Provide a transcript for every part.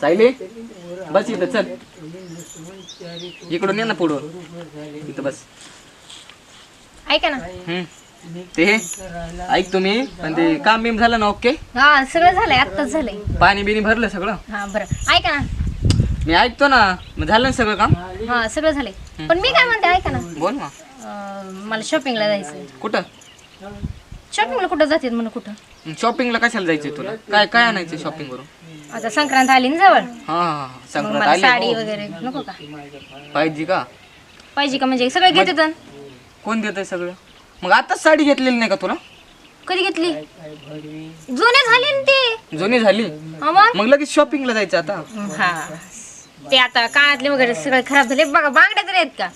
सायली बस इथं चल. इकडून ये ना पुढं. इथं बस. ऐका ना. हम्म. ते ऐक तुम्ही पण ते काम बिम झालं ना ओके? हा सगळं झालंय आत्ताच झालंय. पाणी बिनी भरलं सगळं? हा बरं. ऐका ना. मी ऐकतो ना मग झालं ना सगळं काम? हा सगळं झालंय. पण मी काय म्हणते ऐका ना. बोल ना. अं, मला शॉपिंगला जायचं कुठं? शॉपिंगला कुठं जाते म्हणून कुठं? शॉपिंगला कशाला जायचंय तुला? काय काय आणायचं शॉपिंग करून आता संक्रांत आली ना जवळ? हा हा हा. मग संक्रांत मला आली साडी हो. वगैरे नको का? पाहिजे का? पाहिजे का म्हणजे सगळं घेते तर कोण देत सगळं? मग आताच साडी घेतलेली नाही का तुला? कधी घेतली? जुने झाले ना ते. जुनी झाली? हा मग? मग लगेच शॉपिंगला जायचं आता. हा. ते आता कानातले वगैरे सगळे खराब झाले. बघा बांगड्या तर आहेत का?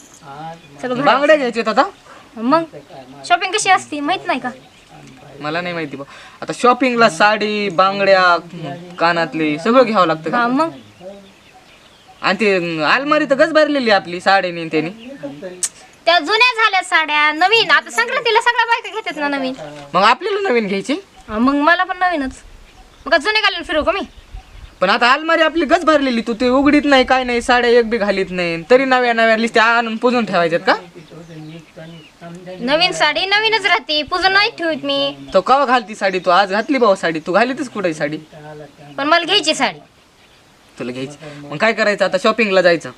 सगळं बांगड्या घ्यायच्यात आता? मग? शॉपिंग कशी असते? माहीत नाही का? मला नाही माहिती बा. आता शॉपिंगला साडी बांगड्या कानातले सगळं घ्यावं लागतं का? हा मग? आणि ते अलमारी तर गच भरलेली आपली साडीने त्याने. त्या जुन्या झाल्या साड्या नवीन. आता संक्रांतीला सगळ्या बायका घेतात ना नवीन. मग आपल्याला नवीन घ्यायची? हा, मग मला पण नवीनच. मग का जुने घालून फिरू का मी? पण आता अलमारी आपली गच भरलेली तू ते उघडीत नाही काय नाही साड्या एक बी घालीत नाही. तरी नव्या नव्या लिस्ट्या आणून पुजून ठेवायच्यात का? नवीन साडी नवीनच राहते. पूजन नाही ठेवत मी. तो कवा घालती साडी? तू आज घातली भाऊ साडी. तू घालीतच कुठे साडी? पण मला घ्यायची साडी. तुला घ्यायची. मग काय करायचं? आता शॉपिंगला जायचं.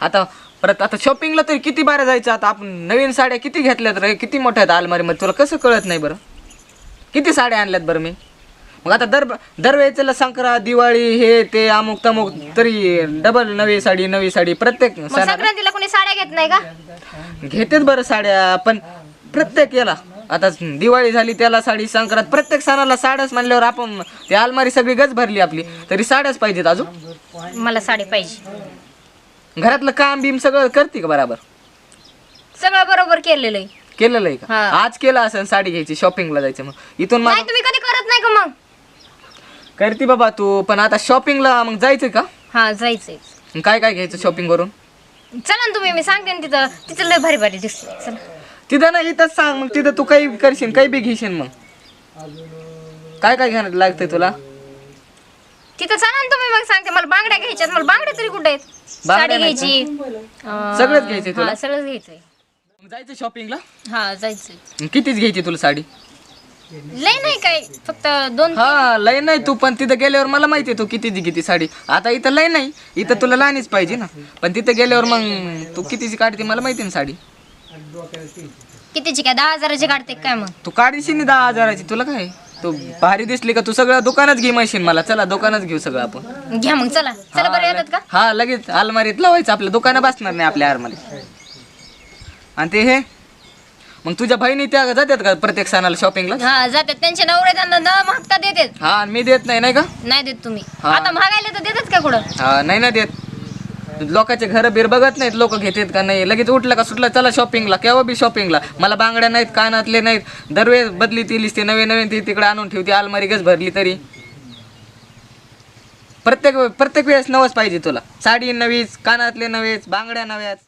आता परत आता शॉपिंगला तरी किती बारा जायचं? आता आपण नवीन साड्या किती घेतल्यात रे? किती मोठ्या आहेत अलमारीमध्ये तुला कसं कळत नाही बरं? किती साड्या आणल्यात बरं मी? मग आता दर दरवेळेला संक्रांत दिवाळी हे ते अमुक तमुक तरी डबल नवी साडी नवी साडी प्रत्येक मग सणाला. संक्रांतीला कोणी साड्या घेत नाही का? घेतेच बरं साड्या पण प्रत्येक याला आता दिवाळी झाली त्याला साडी संक्रांत प्रत्येक सणाला साड्याच म्हणल्यावर आपण ती अलमारी सगळी गच भरली आपली तरी साड्याच पाहिजेत अजून. मला साडी पाहिजे. घरातलं काम बिम सगळं करते का बराबर? सगळं बरोबर केलेलं आहे. केलेलं आहे का? हा. आज केलं असं साडी घ्यायची शॉपिंगला जायचं मग इथून नाही तुम्ही कधी करत नाही का मग? करते बाबा तू पण आता शॉपिंगला मग जायचं का? हा जायचंय. मग काय काय घ्यायचं शॉपिंग करून चला ना तुम्ही मी सांगते ना तिथं. तिथं लय भारी भारी दिसते. चला. तिथं ना इथंच सांग. मग तिथं तू काही करशील काही बी घेशील मग. काय काय घेणार लागतंय तुला? तिथं चला ना तुम्ही मग सांगते. मला बांगड्या घ्यायच्यात मला बांगड्या तरी कुठे आहेत? बांगड्या साडी नाही घ्यायची. अं, सगळंच घ्यायचंय तुला? हा सगळंच घ्यायचंय. मग जायचं शॉपिंगला हा जायचंय. कितीच घ्यायची तुला साडी? लय नाही काय फक्त दोन हा लय नाही तू पण तिथं गेल्यावर मला माहिती आहे तू कितीची किती साडी. आता इथं लय नाही इथं तुला लहानीच पाहिजे ना. पण तिथं गेल्यावर मग तू कितीची काढते मला माहिती आहे ना साडी. कितीची काय दहा हजाराची काढते काय मग? तू काढीशी ना दहा हजाराची तुला काय? तू भारी दिसली का तू सगळं दुकानच घे म्हणशील मला. चला दुकानच घेऊ सगळं आपण. घ्या मग चला. चला बरं येतात का? हा लगेच अलमारीत लावायचं. आपल्या दुकानं बसणार नाही आपल्या अलमारीत आणि ते हे मग तुझ्या बहिणी त्या जातात का प्रत्येक सणाला शॉपिंगला हा जातात. त्यांचे नवरे त्यांना न मागता देतात. हा आणि मी देत नाही नाही का? नाही देत तुम्ही. हा. आता महागायला तर देतात का कुठं? हा नाही ना देत. लोकांचे घर बिर बघत नाहीत लोक घेतात का नाही? लगेच उठलं का सुटलं चला शॉपिंगला केव्हा बी शॉपिंगला मला बांगड्या नाहीत कानातले नाहीत. दरवेळेस बदली ती लिस्ते नवे नवीन ती तिकडे आणून ठेवते अलमारी गच भरली तरी. प्रत्येक प्रत्येक वेळेस नवच पाहिजे तुला. साडी नवीच कानातले नवेच बांगड्या नव्याच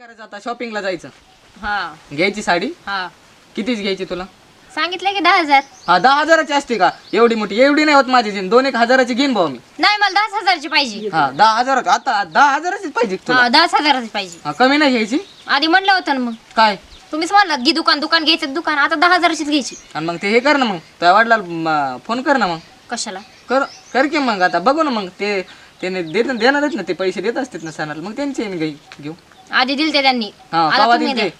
करायचं आता? शॉपिंगला जायचं. हा. घ्यायची साडी? हा. कितीच घ्यायची तुला? सांगितलं की दहा हजार. हा दहा हजाराची असते का? एवढी मोठी. एवढी नाही होत माझी जीन. दोन एक हजाराची घेईन भाऊ मी. नाही मला दहा हजारची पाहिजे. हा दहा हजाराची आता दहा हजाराचीच पाहिजे का तुला? हा दहा हजाराची पाहिजे. हा कमी नाही घ्यायची? आधी म्हणलं होतं ना मग. काय? तुम्हीच म्हणलात की दुकान दुकान घ्यायचं दुकान. आता दहा हजाराचीच घ्यायची. आणि मग ते हे कर ना मग. त्या वडिलाला फोन कर ना मग. कशाला? कर कर की मग आता. बघू ना मग. ते त्याने देत देणार आहेत ना. ते पैसे देत असतात ना सणाला. मग त्यांचे मी घेऊ. आधी दिलते त्यांनी. हा आता कवा तुम्ही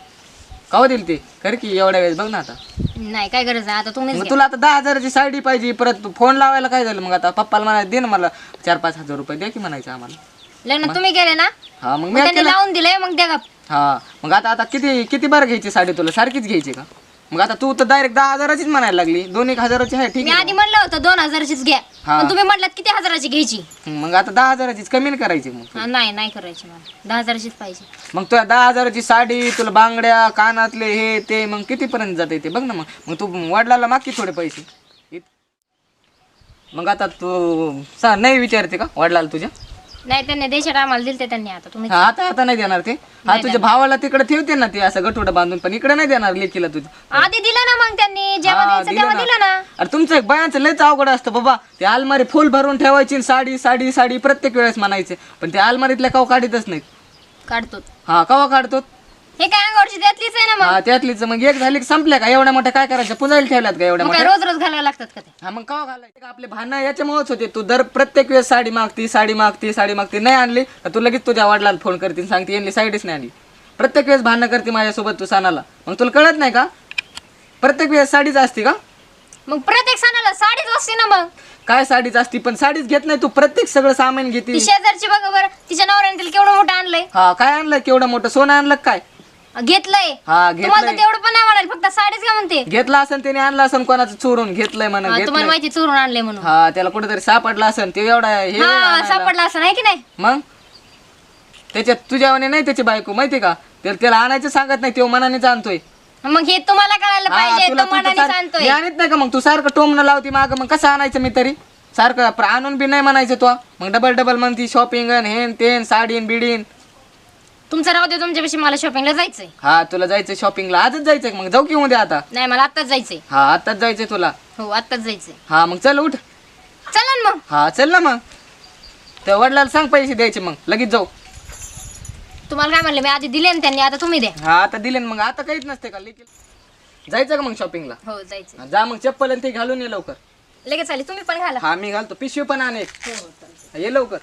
कवा दिल ते? कर की एवढ्या वेळेस बघ ना आता. नाही काय गरज आहे? आता तुम्हीच मग घ्या. तुला आता दहा हजाराची साडी पाहिजे परत फोन लावायला काय झालं? मग आता पप्पाला म्हणा दे ना मला चार पाच हजार रुपये द्या की म्हणायचं आम्हाला. लग्न तुम्ही केले ना? हा मग मग मी त्यांनी केलं. लावून दिलंय मग द्या का हा मग आता आता किती किती बार घ्यायची साडी तुला? सारखीच घ्यायची का? मग आता तू तर डायरेक्ट दहा हजाराचीच म्हणायला लागली. दोन एक हजाराची आहे ठीक मी आहे. आधी म्हणलं होतं दोन हजाराचीच घ्या. हा. पण तुम्ही म्हटलात किती हजाराची घ्यायची? मग आता दहा हजाराचीच कमी नाही करायची मग हा, नाही नाही करायची मला. दहा हजाराचीच पाहिजे. मग तुला दहा हजाराची साडी तुला बांगड्या कानातले हे ते मग कितीपर्यंत जाते ते बघ ना मग. मग तू वडिलाला माग की थोडे पैसे. इत- मग आता तू सा नाही विचारते का वडिलाला तुझ्या? नाही त्यांनी देशात आम्हाला दिलते त्यांनी आता. तुम्ही हा आता आता नाही देणार ते. हा तुझ्या भावाला तिकडे ठेवते ना ते असं गठोडं बांधून पण इकडे नाही देणार लेकीला तुझ्या आधी दिलं ना मग त्यांनी जेव्हा हा, द्यायचं तेव्हा दिलं ना. अरे तुमचं एक बायांचं लयच अवघड असतं बाबा. ते अलमारी फुल भरून ठेवायची आणि साडी साडी साडी प्रत्येक वेळेस म्हणायचे. पण ते अलमारीतल्या कवा काढतच नाहीत. काढतो हा कवा काढतो हे काय अंगावरची त्यातलीच आहे ना मग? हा त्यातलीच. मग एक झाली की संपल्या का? एवढ्या मोठ्या काय करायचं पुजायला ठेवल्यात का एवढ्या मग मोठ्या? रोज रोज घालायला लागतात का ते? हा मग कवा घालायचं? आपले भांडणं याच्यामुळेच होते. तू दर प्रत्येक वेळेस साडी मागती साडी मागती साडी मागती. नाही आणली तर तू लगेच तुझ्या वडिलाला फोन करते आणि सांगते यांनी साडीच नाही आणली. प्रत्येक वेळेस भांडणं करते माझ्यासोबत तू सणाला. मग तुला कळत नाही का? प्रत्येक वेळेस साडीच असते का? मग प्रत्येक सणाला साडीच असते ना मग? काय साडीच असती? पण साडीच घेत नाही तू. प्रत्येक सगळं सामान घेते. ती शेजारची बघा बरं. तिच्या नवऱ्याने तिला केवढं मोठं आणलंय? हा काय आणलं केवढं मोठं? सोनं आणलं का काय? घेतलंय. हा तुम्हाला तर तेवढं पण नाही म्हणाल फक्त साडीच का म्हणते. घेतलं असेल त्याने आणलं असेल कोणाचं चोरून घेतलंय म्हणा हा, घेतलंय. तुम्हाला माहिती चोरून आणले म्हणून. हा त्याला कुठेतरी सापडला असेल ते एवढा हे हा आणायला. सापडला असं नाही की नाही? मग? त्याच्यात तुझ्यावाने नाही त्याची बायको माहिती का? त्याला त्याला आणायचं सांगत नाही तेव्हा मनाने आणतोय. मग हे तुम्हाला कळायला हा, पाहिजे तुला तो तू तर मनाने सार- सांगतोय आणत नाही का मग? तू सारखं टोमनं लावती माग मग कसं आणायचं मी तरी? सारखं प्र- आणून बी नाही म्हणायचं तो. मग डबल डबल म्हणती शॉपिंग हेन तेन साडीन बिडीन. तुमचं राहू दे तुमच्यापाशी मला शॉपिंगला जायचंय. हा तुला जायचं शॉपिंगला आजच जायचं मग? जाऊ की उद्या आता. नाही मला आत्ताच जायचंय. हा आताच जायचंय तुला. हो आत्ताच जायचंय. हा मग चल उठ. चला ना मग. हा चल ना मग. त्या वडिलाला सांग पैसे द्यायचे मग. लगेच जाऊ. तुम्हाला काय म्हणले मी आधी दिले ना त्यांनी आता तुम्ही द्या. हा आता दिले ना मग. आता काहीच नसते का? लेकीला जायचं का मग शॉपिंगला हो जायचंय. हा, जा मग. चप्पल आणि ते घालून ये लवकर. लगेच आली तुम्ही पण घाला. हा मी घालतो. पिशवी पण आण एक. हो हो चालतंय. ये लवकर.